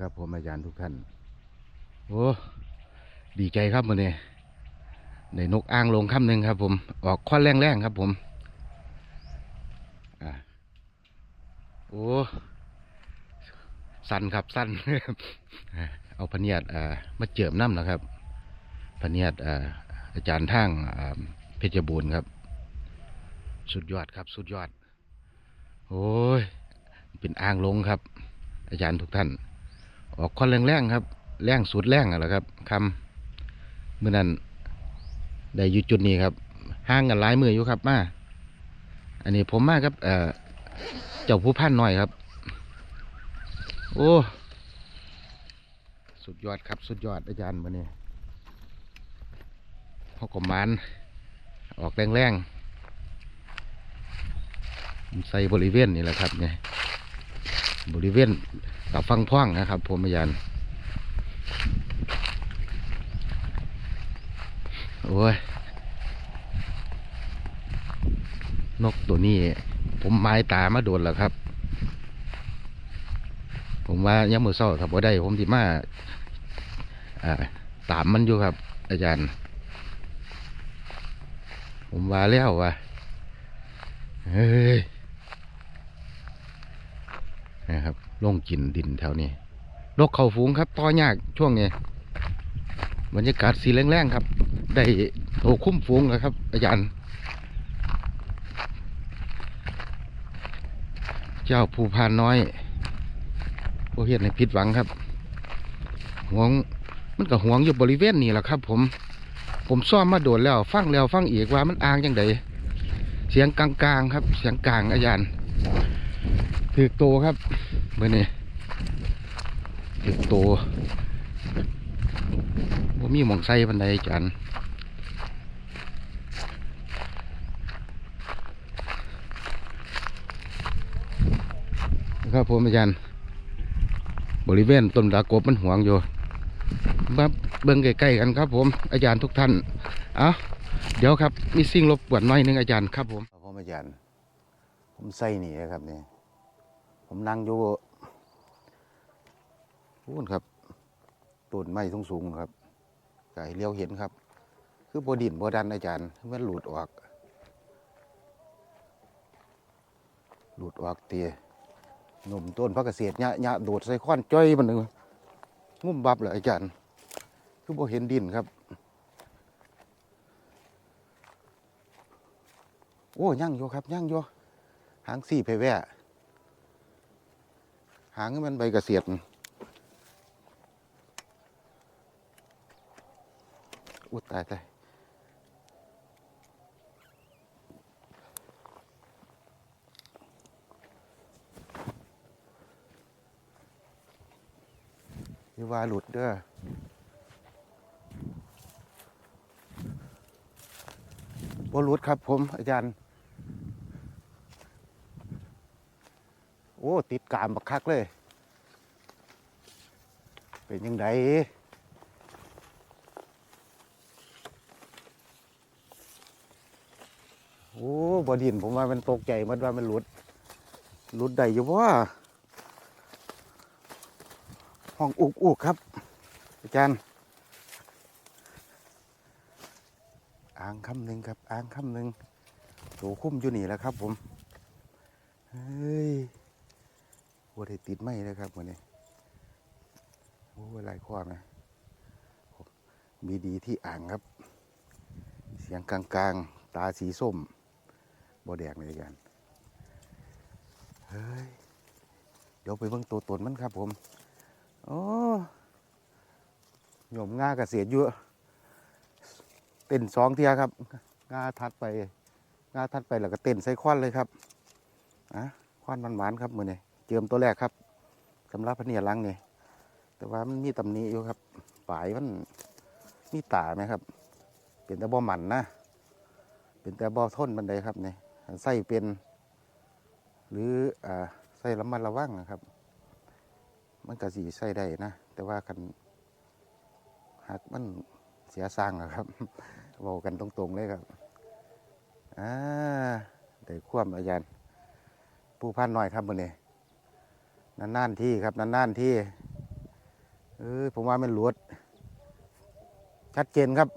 ครับผมอาจารย์ทุกท่าน โอ้ดีใจครับวันนี้ในนกอ้างลงคำหนึ่งครับ ผม ออกข้อแรงๆครับ ผมอ่าโอ้สั้นครับสั้นเอาพเนียดอ่ามาเจิมน้ำนะครับพเนียดอ่าอาจารย์ทางเพชรบูรณ์ครับ สุดยอดครับ สุดยอด โอ้ย เป็นอ้างลงครับ อาจารย์ทุกท่าน ออกควันแรงๆครับ แรงสุดแรงอะแหละครับคำเมื่อนั้นได้อยู่จุดนี้ครับห่างกันหลายมืออยู่ครับมาอันนี้ผมมาครับเอ่อเจ้าผู้พันหน่อยครับ โอ้สุดยอดครับสุดยอดอาจารย์มาเนี่ยพอกมานออกแรงๆใส่บริเวณนี่แหละครับเนี่ย บริเวณกับฟังพ่องนะครับผมอาจารย์โอ้ย นกตัวนี้ ผมไม้ตามาโดนแล้วครับ ผมว่ายังมือเศร้าครับว่าได้ ผมที่มาอ่าตามมันอยู่ครับ อาจารย์ ผมว่าแล้วว่าเฮ้ย นะครับลงกินดินแถวนี้นกเขาฝูงครับต่อยากช่วงนี้บรรยากาศสีแรงๆครับ ได้โตคุ้มฝูงแล้วครับ อาจารย์ เจ้าภูพานน้อยโอเฮ็ดในผิดหวังครับห่วงมันก็ห่วงอยู่บริเวณนี้แหละครับ ผม ผมซ่อมมาโดนแล้ว ฟังแล้วฟังอีกว่ามันอ่างจังไดเสียงกลางๆครับ เสียงกลางอาจารย์ ถือโตครับเมื่อนี้ถือโตว่ามีหมองไส้บันไดจันครับผมอาจารย์บริเวณต้นดากบมันห่วงอยู่มาเบิ่งใกล้ๆกันครับ ผมอาจารย์ทุกท่านเอาเดี๋ยวครับมีสิ่งรบกวนหน่อยนึงอาจารย์ครับผมครับผมอาจารย์ ผมใส่นี่นะครับเนี่ ผมนั่งอยู่พูนครับต้นไม้สูงสูงครับไก่เลี้ยวเห็นครับ คือบดินบดันอาจารย์มันหลุดออก หลุดออกเตียหนุ่มต้นพระเกษตรเนี่ยเนี่ยโดดใส่ข้อนจ้อยมันหนึ่งงุ่มบับเลยอาจารย์ คือบ่เห็นดินครับ โอ้ยั่งอยู่ครับยั่งอยู่หางสี่เพแว่ หางมันใบกระเสียดอุยตายตายอย่าว่าหลุดเด้อบ่หลุดครับผมอาจารย์ โอ้ ติดกามบักคักเลย เป็นยังไงโอ้บดินผมว่ามันตกใจมันว่ามันหลุดหลุดได้อยู่ว่าห้องอุกอุกครับ อาจารย์อ่างคำหนึ่งครับอ่างคำหนึ่งโถคุ้มอยู่นี่แหล้วครับผม เฮ้ย โอ้ได้ติดไหมเลยครับวันนี้โอ้หลายข้อไหมมีดีที่อ่างครับ เสียงกลางๆ ตาสีส้มบอแดงเลยกันเฮ้ยเดี๋ยวไปเบิ่งตัวตนมันครับผมโอ้โยมง่ากเกษตรอยู่เต้นสองเทียครับง่าทัดไปง่าทัดไปแล้วก็เต้นใส่ควันเลยครับอะควันมันหวานๆครับมือนี้ เจิมตัวแรกครับสำหรับพะเนียดลังนี่แต่ว่ามันมีตำหนิอยู่ครับปลายมันมีตาไหมครับ เป็นแต่บ่หมันนะเป็นแต่บ่อทนบันไดครับนี่ใส่เป็น หรืออ่าใส่ระมัดระวังนะครับ มันก็สีใส่ได้นะแต่ว่าคันหักมันเสียสร้างอะครับบอกกันตรงๆเลยครับอ่าได้ควมอาจารย์ผู้พันหน่อยครับมือนี้ นานๆที่ครับนานๆที่เออผมว่ามันหลวด ชัดเจนครับ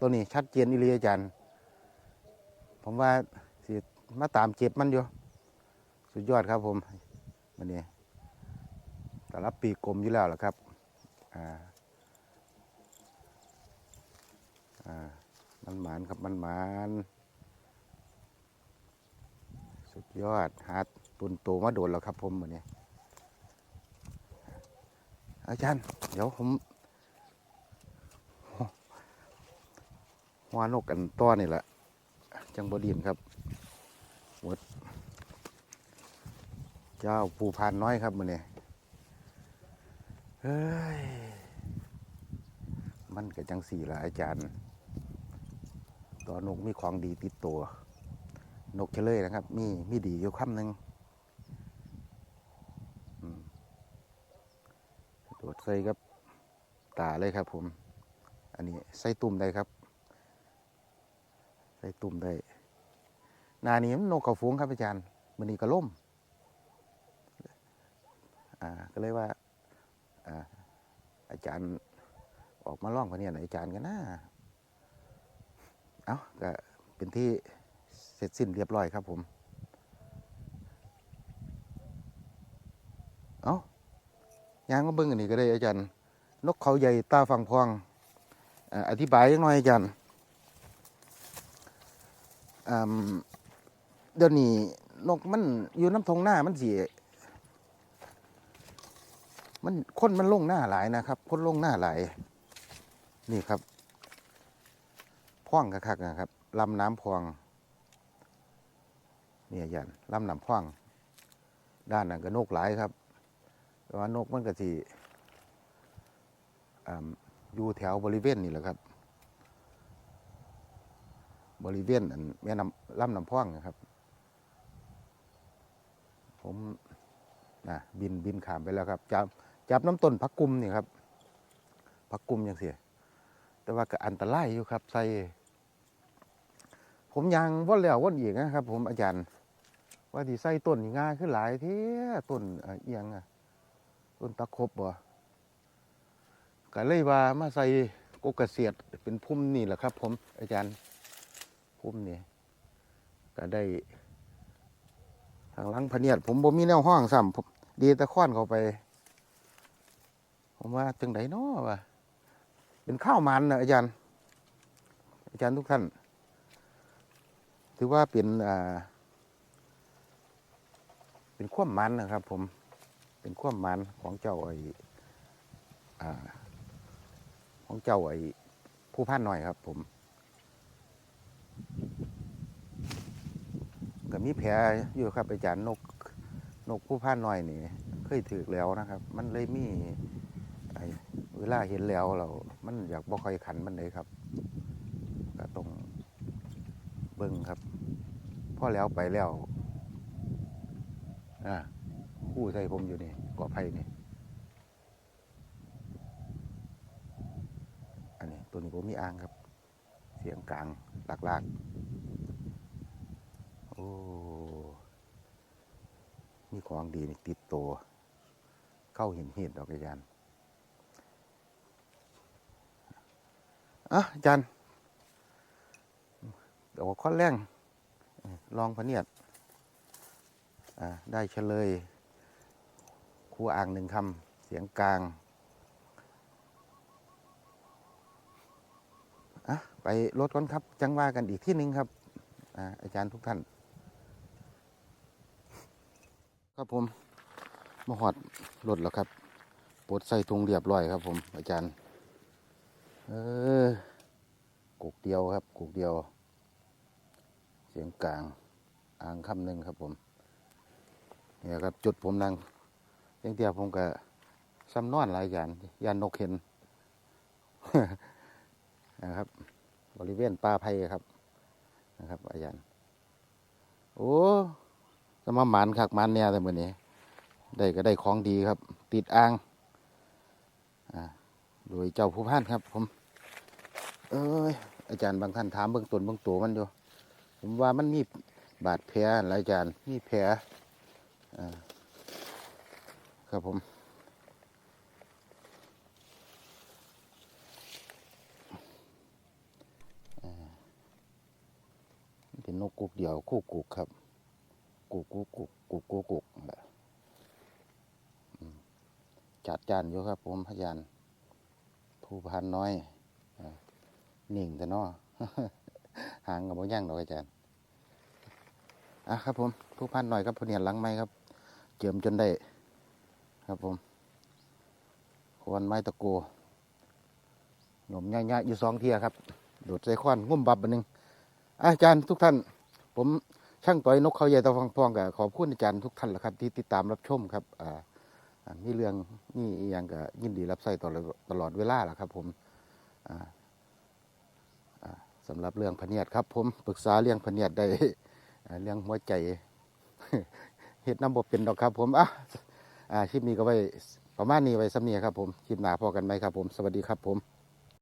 ตัวนี้ชัดเจนอีหลีอาจารย์ผมว่าสิมาตามเจ็บมันอยู่ สุดยอดครับผมมันนี้แต่ละปีกลมอยู่แล้วล่ะครับอ่าอ่ามันหมานครับมันหมานสุดยอดหาตุนโตมาโดนแล้วครับผมวันนี้ อาจารย์ เดี๋ยวผมหัวนกกันต้อนี่แหละ จังบดินครับหมดเจ้าภูพานน้อยครับมันนี้เฮ้ย มันก็จังสี่ละอาจารย์ ตัวนกมีของดีติดตัว นกเฉลยนะครับ มีมีดีอยู่คำหนึ่งอืมตรวจใส่กับตาเลยครับผม อันนี้ใส่ตุ่มได้ครับ ใส่ตุ่มได้นานี้มันนกเขาฟูงครับอาจารย์มันนี้ก็ล่มอ่าก็เลยว่าอ่าอาจารย์ออกมาล่องพเนี่ยอาจารย์กันนะเอาก็เป็นที่เสร็จสิ้นเรียบร้อยครับผม เอา ยางมาเบิ้งอันนี้ก็ได้อาจารย์ นกเขาใหญ่ตาฟังพองอธิบายยังหน่อยอาจารย์เดี๋ยวนี้นกมันอยู่น้ำทงหน้ามันสีมันคนมันลงหน้าหลายนะครับคนลงหน้าหลาย นี่ครับพ่องกระคักนะครับลำน้ำพองเนี่ยยันลำน้ำพ่องด้านนั้นก็นกหลายครับ แต่ว่านกมันก็สิอ่อยู่แถวบริเวณนี่แหละครับ บริเวณอันแม่น้ำลำน้ำพองนะครับ ผมนะบินบินขามไปแล้วครับ จับจับน้ำต้นพักกุมนี่ครับพักกุมยังเสีย แต่ว่าก็อันตรายอยู่ครับ ใส่ผมยังว่นแล้วว่นอีกนะครับ ผมอาจารย์ ว่าที่ใส่ต้นง่ายขึ้นหลายเท่ต้นเอ่อเอียงอะ ต้นตะครบบ่ก็เลยว่ามาใส่กกเกษตรเป็นพุ่มนี่แหละครับ ผมอาจารย์พุ่มนี่ก็ได้ ทางหลังพเนียดผมบ่มีแนวห้องซ้ำผมดีตะค้อนเข้าไป ผมว่าจังไดนาะวะเป็นข้าวมันนะอาจารย์ อาจารย์ทุกท่าน ถือว่าเป็นอ่าเป็นความมันนะครับผม เป็นความมันของเจ้าไอ้ของเจ้าไอ้ผู้พันหน่อยครับ ผมก็มีแผลอยู่ครับอาจารย์นกนกผู้พันหน่อยนี่เคยถือแล้วนะครับ มันเลยมีไอ้เวลาเห็นแล้วเรามันอยากบ่ค่อยขันมันเลยครับ ก็ต้องเบิ่งครับพอแล้วไปแล้วอ่า คู่ใส่ผมอยู่นี่เกอไผ่นี่อันนี้ตัวนี้ผมมีอ่างครับ เสียงกลางหลักๆ โอ้ มีของดีนี่ติดตัว เข้าเห็นเห็นดอกอาจารย์อะอาจารย์เดี๋ยวข้อแรงลองพเนียดอ่าได้เฉลย ครูอ่างหนึ่งคำเสียงกลางอะไปรถก่อนครับ จังว่ากันอีกที่หนึ่งครับอาอาจารย์ทุกท่าน ครับผมมาหอดรถแล้วครับปลดใส่ถุงเรียบร้อยครับผม อาจารย์ เออกุกเดียวครับกุกเดียว เสียงกลางอ่างคำหนึ่งครับผมเนี่ยครับจุดผมนั่ง เพียงเดียวผมก็ซ้ำนอนหลายยานยานนกเห็นนะครับ บริเวณป่าไผ่ครับ นะครับอาจารย์โอ้จะมาหมานคักมานเนี่ยแต่เมื่อนี้ได้ก็ได้ของดีครับ ติดอ่างโดยเจ้าผู้พันครับ ผม เอ้ยอาจารย์บางท่านถามเบื้องต้นเบื้องตัวมันอยู่ ผมว่ามันมีบาดแผลอะไรอาจารย์มีแผลอ่า ครับผมเป็นนกกุกเดี่ยวคู่กุกครับกุกกุกกุกกุกกุกกุกจัดจานอยู่ครับผมพยานผู้พันน้อยหนิ่งแต่นอหางกับบ่ย่างดอกอาจารย์อะครับผมผู้พันหน่อยครับผู้เนียนหลังไม้ครับ เจิมจนได้ ครับผมควนไม้ตะโกหน่มย่าๆอยู่สองเทียครับโดดใส่ควันงุ่มบับอันหนึ่งอาจารย์ทุกท่าน ผมช่างต่อยนกเขาใหญ่ตะฟังพองกับขอบคุณอาจารย์ทุกท่านละครับ ที่ติดตามรับชมครับอ่าอ่ามีเรื่องนี่อหยังก็ยินดีรับใส่ตลอดตลอดเวลาแหละครับ ผมอ่าอ่าสำหรับเรื่องพเนียดครับ ผมปรึกษาเรื่องพเนียดได้เรื่องหัวใจเฮ็ดน้ำบบเป็นดอกครับ ผมอะ คลิปนี้ก็ไว้ประมาณนี้ไว้สำเนียครับผมคลิปหนาพอกันไหมครับผมสวัสดีครับผม